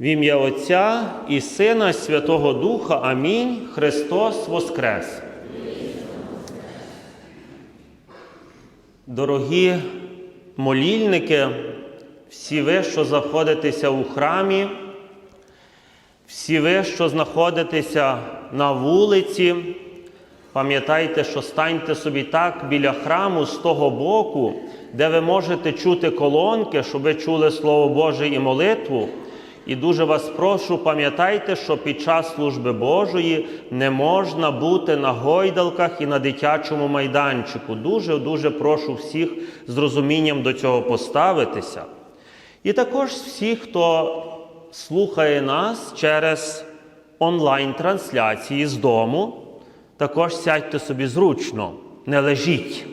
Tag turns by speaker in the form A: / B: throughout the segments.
A: В ім'я Отця і Сина, і Святого Духа. Амінь. Христос Воскрес. Дорогі молільники, всі ви, що знаходитеся у храмі, всі ви, що знаходитеся на вулиці, пам'ятайте, що станьте собі так біля храму з того боку, де ви можете чути колонки, щоб ви чули Слово Боже і молитву. І дуже вас прошу, пам'ятайте, що під час служби Божої не можна бути на гойдалках і на дитячому майданчику. Дуже-дуже прошу всіх з розумінням до цього поставитися. І також всіх, хто слухає нас через онлайн-трансляції з дому, також сядьте собі зручно, не лежіть.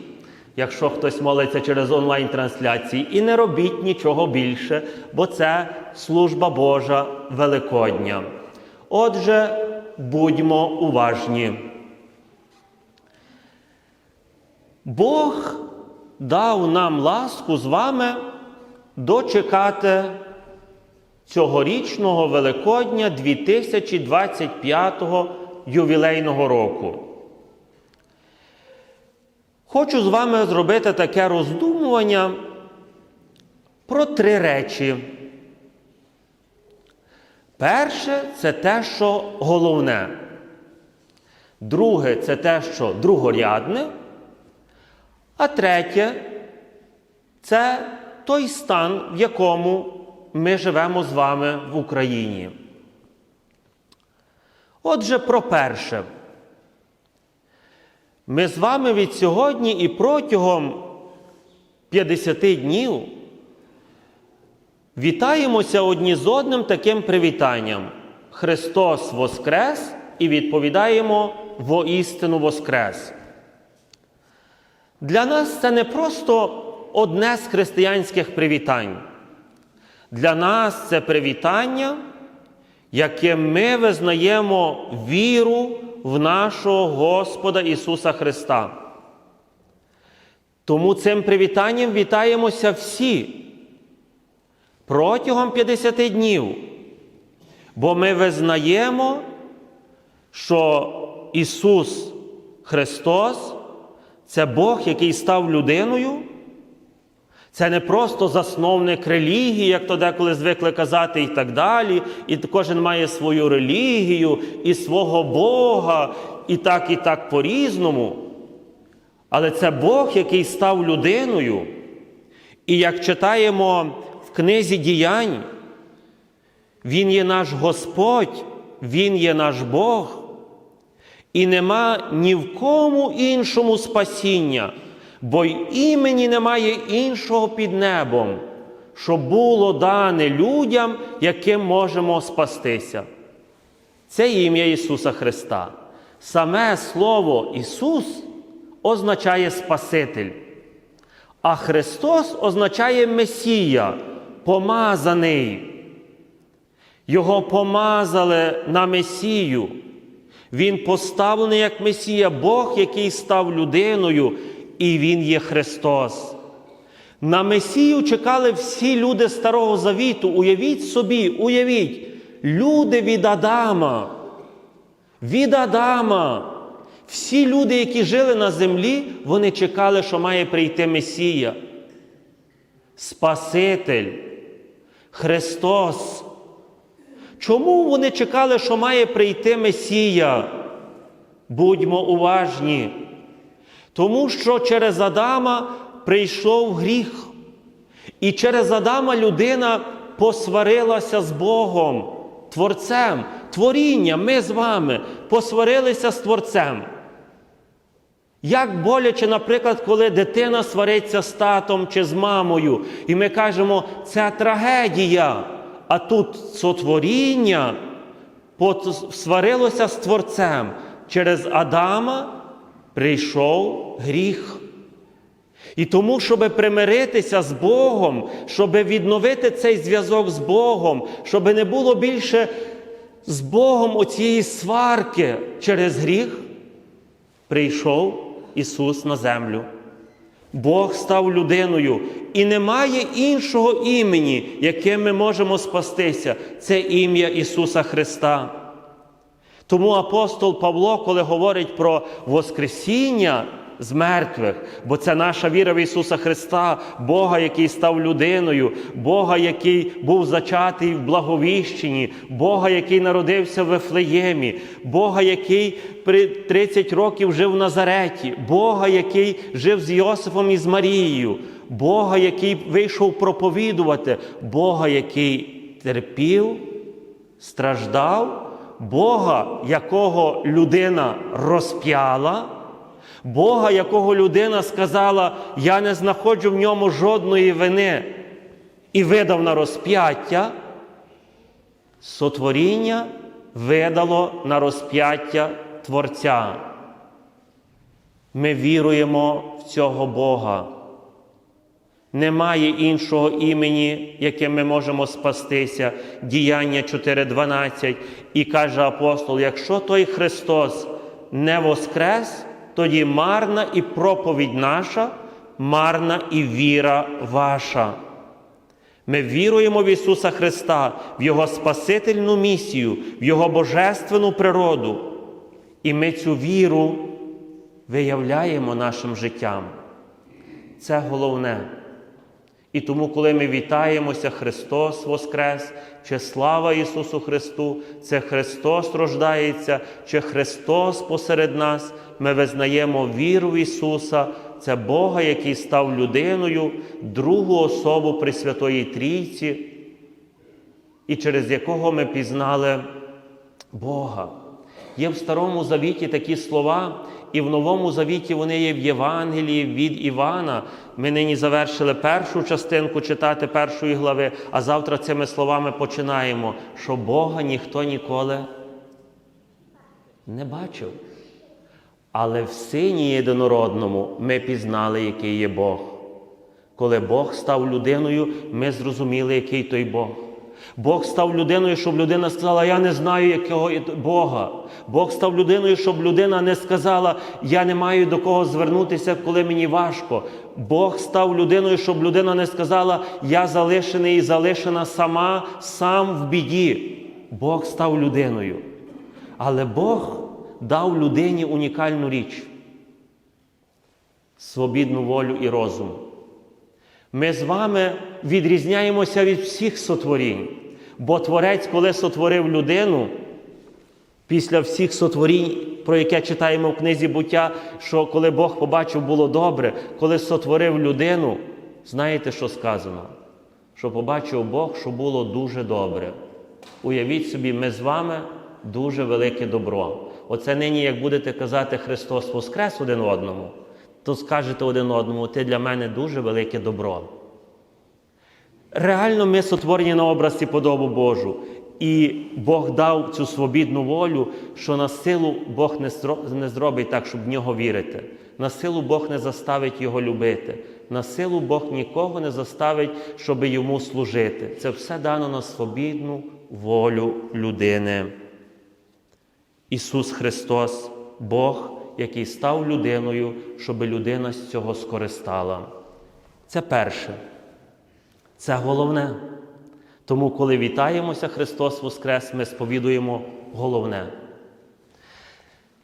A: Якщо хтось молиться через онлайн-трансляції, і не робіть нічого більше, бо це служба Божа Великодня. Отже, будьмо уважні. Бог дав нам ласку з вами дочекати цьогорічного Великодня 2025 ювілейного року. Хочу з вами зробити таке роздумування про три речі. Перше це те, що головне. Друге це те, що другорядне. А третє це той стан, в якому ми живемо з вами в Україні. Отже, про перше. Ми з вами від сьогодні і протягом 50 днів вітаємося одні з одним таким привітанням. Христос Воскрес і відповідаємо воістину Воскрес. Для нас це не просто одне з християнських привітань. Для нас це привітання, яке ми визнаємо віру в нашого Господа Ісуса Христа. Тому цим привітанням вітаємося всі протягом 50 днів, бо ми визнаємо, що Ісус Христос це Бог, який став людиною. Це не просто засновник релігії, як то деколи звикли казати, і так далі. І кожен має свою релігію і свого Бога, і так, і так по-різному. Але це Бог, який став людиною. І як читаємо в книзі діянь, Він є наш Господь, Він є наш Бог, і нема ні в кому іншому спасіння бо й імені немає іншого під небом, що було дане людям, яким можемо спастися. Це ім'я Ісуса Христа. Саме Слово Ісус означає Спаситель, а Христос означає Месія, помазаний. Його помазали на Месію. Він поставлений як Месія, Бог, який став людиною і Він є Христос. На Месію чекали всі люди Старого Завіту. Уявіть собі, уявіть, люди від Адама. Від Адама. Всі люди, які жили на землі, вони чекали, що має прийти Месія. Спаситель, Христос. Чому вони чекали, що має прийти Месія? Будьмо уважні. Тому що через Адама прийшов гріх. І через Адама людина посварилася з Богом, Творцем, творіння, ми з вами посварилися з Творцем. Як боляче, наприклад, коли дитина свариться з татом чи з мамою, і ми кажемо, це трагедія, а тут сотворіння сварилося з Творцем через Адама прийшов гріх. І тому, щоб примиритися з Богом, щоб відновити цей зв'язок з Богом, щоб не було більше з Богом оцієї сварки через гріх, прийшов Ісус на землю. Бог став людиною, і немає іншого імені, яким ми можемо спастися. Це ім'я Ісуса Христа. Тому апостол Павло, коли говорить про Воскресіння з мертвих, бо це наша віра в Ісуса Христа, Бога, який став людиною, Бога, який був зачатий в благовіщенні, Бога, який народився в Вифлеємі, Бога, який при 30 років жив в Назареті, Бога, який жив з Йосифом і з Марією, Бога, який вийшов проповідувати, Бога, який терпів, страждав. Бога, якого людина розп'яла, Бога, якого людина сказала, я не знаходжу в ньому жодної вини, і видав на розп'яття, сотворіння видало на розп'яття Творця. Ми віруємо в цього Бога. Немає іншого імені, яким ми можемо спастися. Діяння 4.12. І каже апостол: якщо той Христос не воскрес, тоді марна і проповідь наша, марна і віра ваша. Ми віруємо в Ісуса Христа, в Його Спасительну місію, в Його божественну природу. І ми цю віру виявляємо нашим життям. Це головне. І тому, коли ми вітаємося, Христос Воскрес, чи слава Ісусу Христу, це Христос рождається, чи Христос посеред нас, ми визнаємо віру в Ісуса, це Бога, який став людиною, другу особу Пресвятої Трійці, і через якого ми пізнали Бога. Є в Старому Завіті такі слова, і в Новому Завіті вони є в Євангелії від Івана. Ми нині завершили першу частинку читати першої глави, а завтра цими словами починаємо, що Бога ніхто ніколи не бачив. Але в Сині Єдинородному ми пізнали, який є Бог. Коли Бог став людиною, ми зрозуміли, який той Бог. Бог став людиною, щоб людина сказала, я не знаю, якого Бога. Бог став людиною, щоб людина не сказала, я не маю до кого звернутися, коли мені важко. Бог став людиною, щоб людина не сказала, я залишений і залишена сама, сам в біді. Бог став людиною. Але Бог дав людині унікальну річ свобідну волю і розум. Ми з вами відрізняємося від всіх сотворінь, бо Творець, коли сотворив людину, після всіх сотворінь, про яке читаємо в книзі буття, що коли Бог побачив, було добре, коли сотворив людину, знаєте, що сказано? Що побачив Бог, що було дуже добре. Уявіть собі, ми з вами дуже велике добро. Оце нині, як будете казати Христос Воскрес один одному, то скажете один одному, ти для мене дуже велике добро. Реально ми сотворені на образ і подобу Божу. І Бог дав цю свобідну волю, що на силу Бог не зробить так, щоб в нього вірити. На силу Бог не заставить його любити. На силу Бог нікого не заставить, щоб йому служити. Це все дано на свобідну волю людини. Ісус Христос, Бог, який став людиною, щоб людина з цього скористала. Це перше. Це головне. Тому, коли вітаємося Христос Воскрес, ми сповідуємо головне.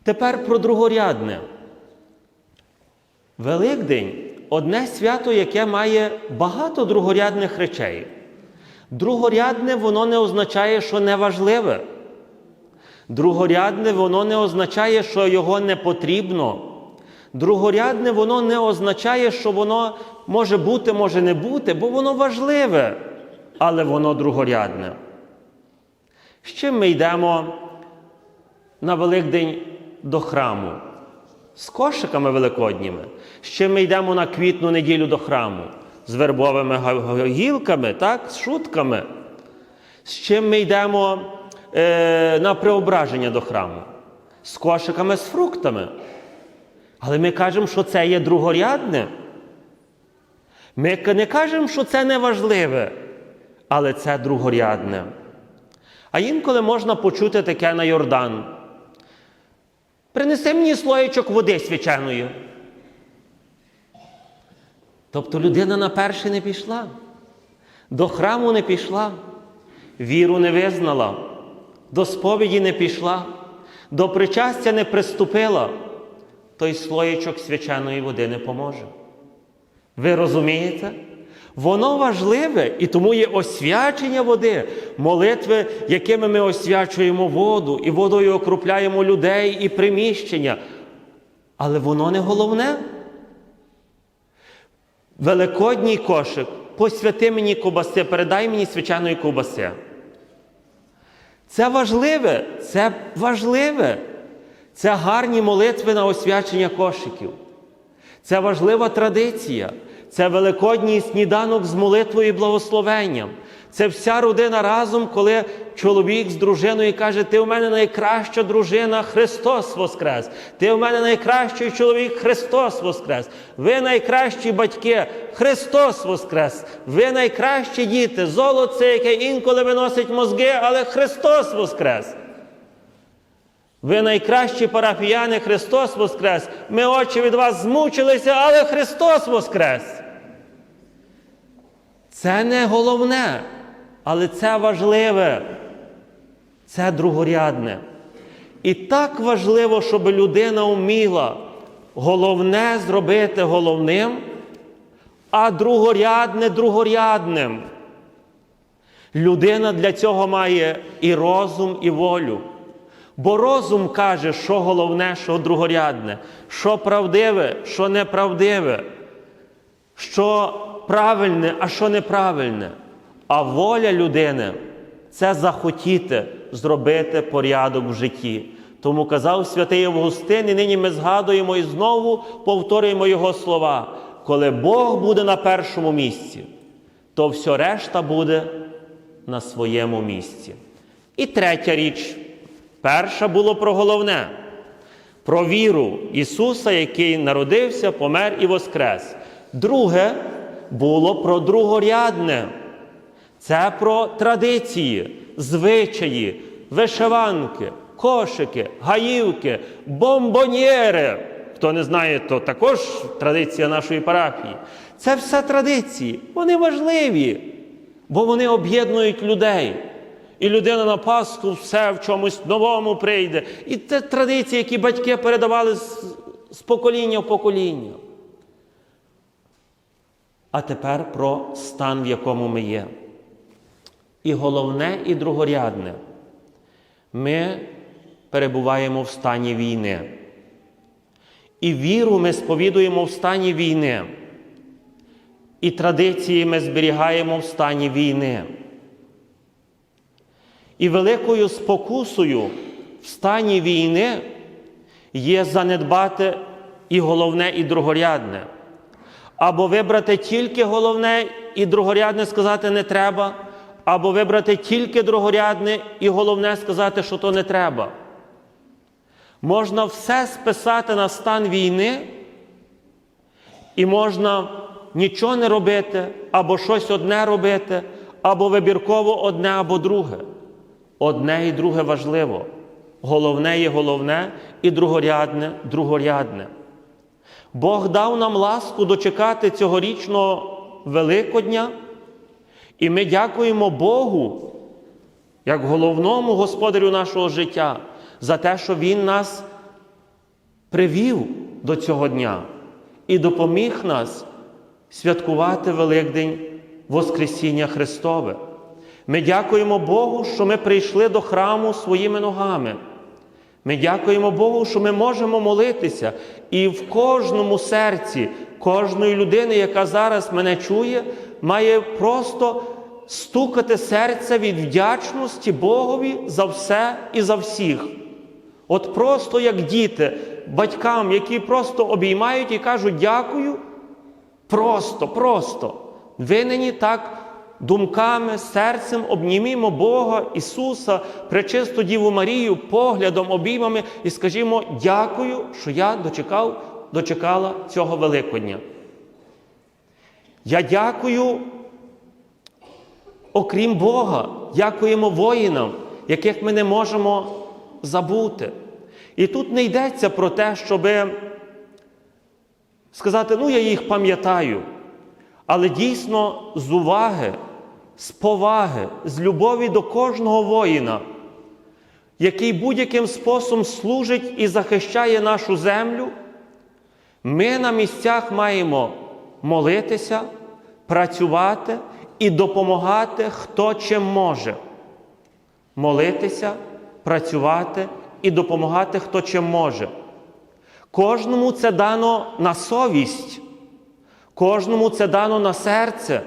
A: Тепер про другорядне. Великдень одне свято, яке має багато другорядних речей. Другорядне воно не означає, що неважливе. Другорядне воно не означає, що його не потрібно. Другорядне воно не означає, що воно може бути, може не бути, бо воно важливе, але воно другорядне. З чим ми йдемо на Великдень до храму? З кошиками великодніми. З чим ми йдемо на квітну неділю до храму? З вербовими гілками, так? з шутками. З чим ми йдемо е, на преображення до храму? З кошиками з фруктами. Але ми кажемо, що це є другорядне. Ми не кажемо, що це не важливе, але це другорядне. А інколи можна почути таке на Йордан. Принеси мені слоєчок води свяченої. Тобто людина на перше не пішла, до храму не пішла, віру не визнала, до сповіді не пішла, до причастя не приступила, той слоєчок свяченої води не поможе. Ви розумієте? Воно важливе і тому є освячення води, молитви, якими ми освячуємо воду, і водою окропляємо людей і приміщення. Але воно не головне. Великодній кошик, посвяти мені ковбаси, передай мені свячаної ковбаси. Це важливе, це важливе. Це гарні молитви на освячення кошиків. Це важлива традиція. Це великодній сніданок з молитвою і благословенням. Це вся родина разом, коли чоловік з дружиною каже: Ти у мене найкраща дружина, Христос Воскрес! Ти у мене найкращий чоловік, Христос Воскрес! Ви найкращі батьки, Христос Воскрес! Ви найкращі діти, золоце, яке інколи виносить мозги, але Христос Воскрес! Ви найкращі парафіяни, Христос Воскрес! Ми очі від вас змучилися, але Христос Воскрес! Це не головне, але це важливе, це другорядне. І так важливо, щоб людина вміла головне зробити головним, а другорядне другорядним. Людина для цього має і розум, і волю. Бо розум каже, що головне, що другорядне, що правдиве, що неправдиве, що правильне, а що неправильне. А воля людини це захотіти зробити порядок в житті. Тому казав святий Августин, і нині ми згадуємо і знову повторюємо його слова. Коли Бог буде на першому місці, то все решта буде на своєму місці. І третя річ. Перша було про головне, про віру Ісуса, який народився, помер і воскрес. Друге було про другорядне. Це про традиції, звичаї, вишиванки, кошики, гаївки, бомбоньєри. Хто не знає, то також традиція нашої парафії. Це все традиції. Вони важливі, бо вони об'єднують людей. І людина на Пасху все в чомусь новому прийде. І це традиції, які батьки передавали з, покоління в покоління. А тепер про стан, в якому ми є. І головне, і другорядне. Ми перебуваємо в стані війни. І віру ми сповідуємо в стані війни. І традиції ми зберігаємо в стані війни. І великою спокусою в стані війни є занедбати і головне, і другорядне. Або вибрати тільки головне і другорядне сказати не треба, або вибрати тільки другорядне і головне сказати, що то не треба. Можна все списати на стан війни, і можна нічого не робити, або щось одне робити, або вибірково одне, або друге. Одне і друге важливо. Головне є головне, і другорядне другорядне. Бог дав нам ласку дочекати цьогорічного Великодня, і ми дякуємо Богу, як головному господарю нашого життя, за те, що Він нас привів до цього дня і допоміг нас святкувати Великдень Воскресіння Христове. Ми дякуємо Богу, що ми прийшли до храму своїми ногами. Ми дякуємо Богу, що ми можемо молитися. І в кожному серці кожної людини, яка зараз мене чує, має просто стукати серце від вдячності Богові за все і за всіх. От просто як діти, батькам, які просто обіймають і кажуть дякую. Просто, просто. Ви нині так думками, серцем обнімімо Бога, Ісуса, пречисту Діву Марію, поглядом, обіймами і скажімо, дякую, що я дочекав, дочекала цього Великодня. Я дякую, окрім Бога, дякуємо воїнам, яких ми не можемо забути. І тут не йдеться про те, щоб сказати, ну я їх пам'ятаю. але дійсно з уваги, з поваги, з любові до кожного воїна, який будь-яким способом служить і захищає нашу землю, ми на місцях маємо молитися, працювати і допомагати, хто чим може. Молитися, працювати і допомагати, хто чим може. Кожному це дано на совість, кожному це дано на серце.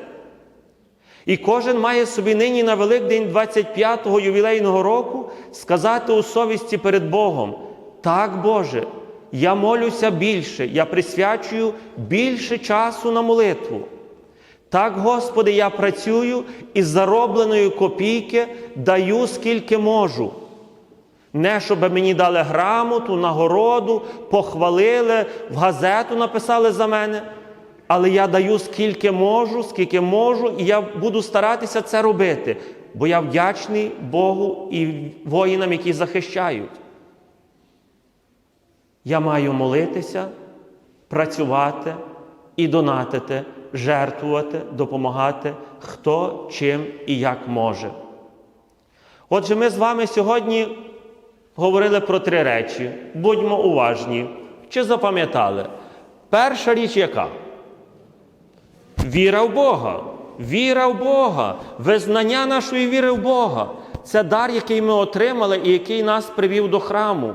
A: І кожен має собі нині на Великдень 25-го ювілейного року сказати у совісті перед Богом: так, Боже, я молюся більше, я присвячую більше часу на молитву. Так, Господи, я працюю і з заробленої копійки даю скільки можу. Не щоб мені дали грамоту, нагороду, похвалили, в газету написали за мене. Але я даю скільки можу, скільки можу, і я буду старатися це робити, бо я вдячний Богу і воїнам, які захищають. Я маю молитися, працювати і донатити, жертвувати, допомагати, хто чим і як може. Отже, ми з вами сьогодні говорили про три речі. Будьмо уважні. Чи запам'ятали? Перша річ яка? Віра в Бога. Віра в Бога, визнання нашої віри в Бога. Це дар, який ми отримали і який нас привів до храму.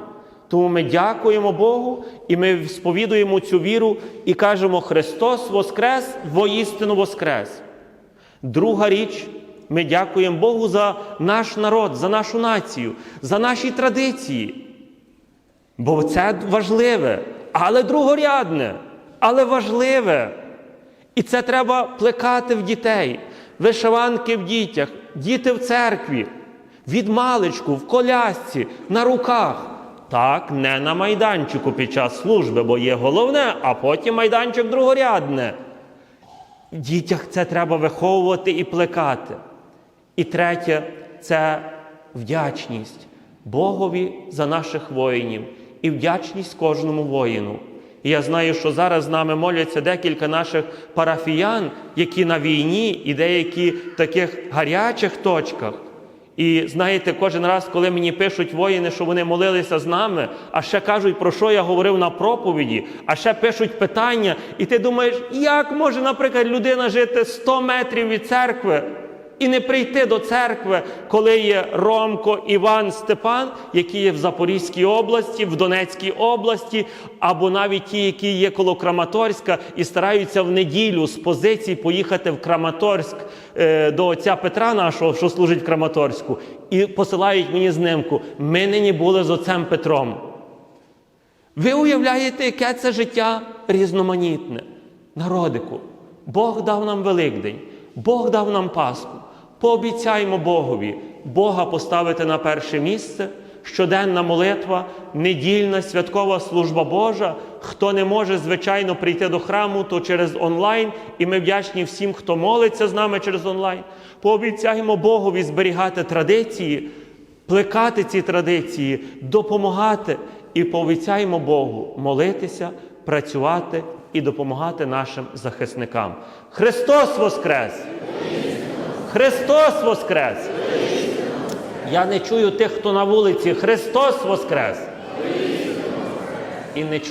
A: Тому ми дякуємо Богу і ми сповідуємо цю віру і кажемо: Христос Воскрес, воістину Воскрес. Друга річ, ми дякуємо Богу за наш народ, за нашу націю, за наші традиції. Бо це важливе, але другорядне, але важливе. І це треба плекати в дітей, вишиванки в дітях, діти в церкві, від маличку, в колясці, на руках. Так, не на майданчику під час служби, бо є головне, а потім майданчик другорядне. В дітях це треба виховувати і плекати. І третє це вдячність Богові за наших воїнів і вдячність кожному воїну. І я знаю, що зараз з нами моляться декілька наших парафіян, які на війні, і деякі в таких гарячих точках. І знаєте, кожен раз, коли мені пишуть воїни, що вони молилися з нами, а ще кажуть, про що я говорив на проповіді, а ще пишуть питання, і ти думаєш, як може, наприклад, людина жити 100 метрів від церкви і не прийти до церкви, коли є Ромко, Іван, Степан, які є в Запорізькій області, в Донецькій області, або навіть ті, які є коло Краматорська, і стараються в неділю з позицій поїхати в Краматорськ е, до отця Петра нашого, що служить в Краматорську, і посилають мені знимку. Ми нині були з отцем Петром. Ви уявляєте, яке це життя різноманітне. Народику, Бог дав нам Великдень, Бог дав нам Пасху. Пообіцяймо Богові Бога поставити на перше місце, щоденна молитва, недільна святкова служба Божа. Хто не може, звичайно, прийти до храму, то через онлайн, і ми вдячні всім, хто молиться з нами через онлайн. Пообіцяємо Богові зберігати традиції, плекати ці традиції, допомагати і пообіцяємо Богу молитися, працювати і допомагати нашим захисникам. Христос Воскрес! Христос Воскрес! Я не чую тих, хто на вулиці. Христос Воскрес! І не чую